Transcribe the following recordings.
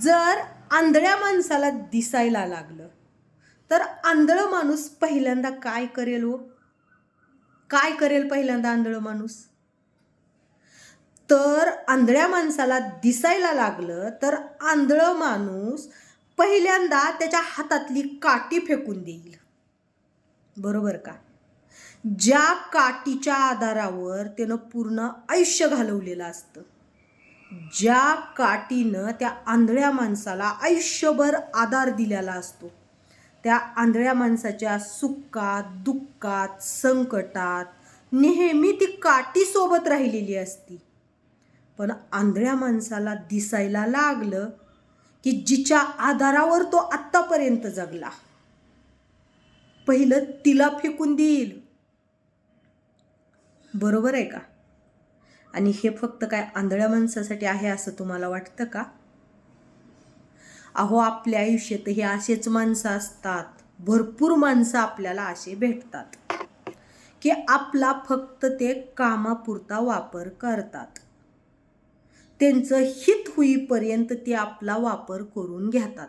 जर आंधळ्या माणसाला दिसायला लागलं तर आंधळं माणूस पहिल्यांदा काय करेल हो? काय करेल पहिल्यांदा आंधळं माणूस? तर आंधळ्या माणसाला दिसायला लागलं तर आंधळं माणूस पहिल्यांदा त्याच्या हातातली काठी फेकून देईल. बरोबर का? ज्या काठीच्या आधारावर त्यानं पूर्ण आयुष्य घालवलेलं असतं. ज्या काठीनं त्या आंधळ्या माणसाला आयुष्यभर आधार दिलेला असतो त्या आंधळ्या माणसाच्या सुखात दुःखात संकटात नेहमी ती काठीसोबत राहिलेली असती. पण आंधळ्या माणसाला दिसायला लागलं की जिच्या आधारावर तो आत्तापर्यंत जगला. पहिलं तिला फेकून देईल. बरोबर आहे का? आणि हे फक्त काय आंधळ्या माणसासाठी आहे असं तुम्हाला वाटतं का? अहो आपल्या आयुष्यात हे असेच माणसं असतात. भरपूर माणसं आपल्याला असे भेटतात की आपला फक्त ते कामापुरता वापर करतात. त्यांचं हित होईपर्यंत ते आपला वापर करून घेतात.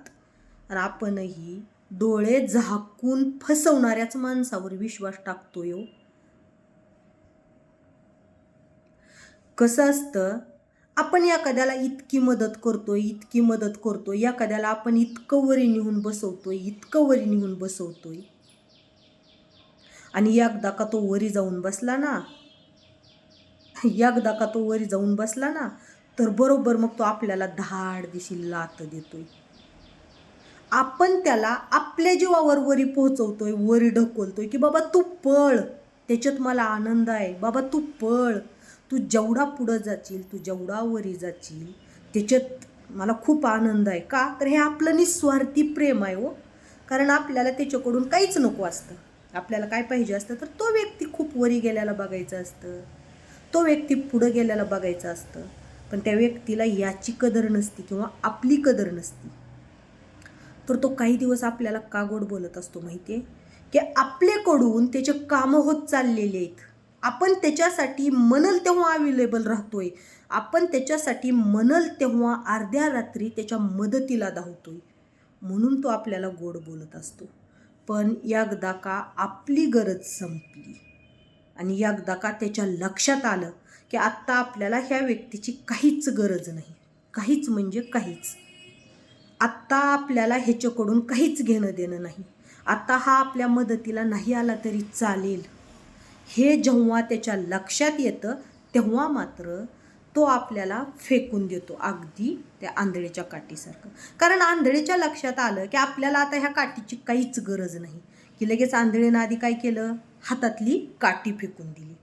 आणि आपणही डोळे झाकून फसवणाऱ्याच माणसावर विश्वास टाकतोय हो. कसं असतं? आपण एखाद्याला इतकी मदत करतो इतकी मदत करतो या एखाद्याला आपण इतकं वरी नेऊन बसवतोय इतकं वरी नेऊन बसवतोय. आणि एकदा का तो वरी जाऊन बसला ना एकदा का तो वरी जाऊन बसला ना तर बरोबर मग तो आपल्याला धाड दिशी लात देतोय. आपण त्याला आपल्या जीवावर वरी पोहोचवतोय वरी ढकलतोय की बाबा तू पळ त्याच्यात मला आनंद आहे. बाबा तू पळ. तू जेवढा पुढं जाशील तू जेवढा वरी जाशील त्याच्यात मला खूप आनंद आहे. का? तर हे आपलं निस्वार्थी प्रेम आहे हो. कारण आपल्याला त्याच्याकडून काहीच नको असतं. आपल्याला काय पाहिजे असतं तर तो व्यक्ती खूप वरी गेल्याला बघायचं असतं. तो व्यक्ती पुढं गेल्याला बघायचं असतं. पण त्या व्यक्तीला याची कदर नसती किंवा आपली कदर नसती. तर तो काही दिवस आपल्याला का गोड बोलत असतो माहिती आहे की आपल्याकडून त्याचे कामं होत चाललेले आहेत. आपण त्याच्यासाठी मनल तेव्हा अवेलेबल राहतोय. आपण त्याच्यासाठी मनल तेव्हा अर्ध्या रात्री त्याच्या मदतीला धावतोय. म्हणून तो आपल्याला गोड बोलत असतो. पण एकदा का आपली गरज संपली? आणि एकदा का त्याच्या लक्षात आलं की आत्ता आपल्याला ह्या व्यक्तीची काहीच गरज नाही. काहीच म्हणजे काहीच. आत्ता आपल्याला ह्याच्याकडून काहीच घेणं देणं नाही. आत्ता हा आपल्या मदतीला नाही आला तरी चालेल. हे जेव्हा त्याच्या लक्षात येतं तेव्हा मात्र तो आपल्याला फेकून देतो. अगदी त्या आंधळीच्या काठीसारखं. कारण आंधळीच्या लक्षात आलं की आपल्याला आता ह्या काठीची काहीच गरज नाही. की लगेच आंधळीनं आधी काय केलं? हातातली काठी फेकून दिली.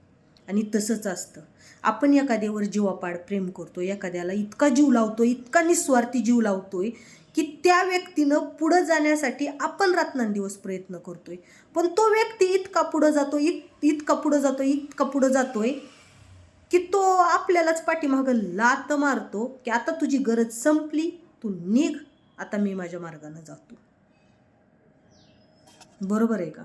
आणि तसंच असतं. आपण एखाद्यावर जीवापाड प्रेम करतो एखाद्याला इतका जीव लावतो इतका निस्वार्थी जीव लावतोय की त्या व्यक्तीनं पुढं जाण्यासाठी आपण रात्रंदिवस प्रयत्न करतोय. पण तो व्यक्ती इतका पुढं जातो इत इतका पुढं जातो इतका पुढं जातोय की तो आपल्यालाच पाठीमागं लात मारतो की आता तुझी गरज संपली तू निघ आता मी माझ्या मार्गानं जातो. बरोबर आहे का?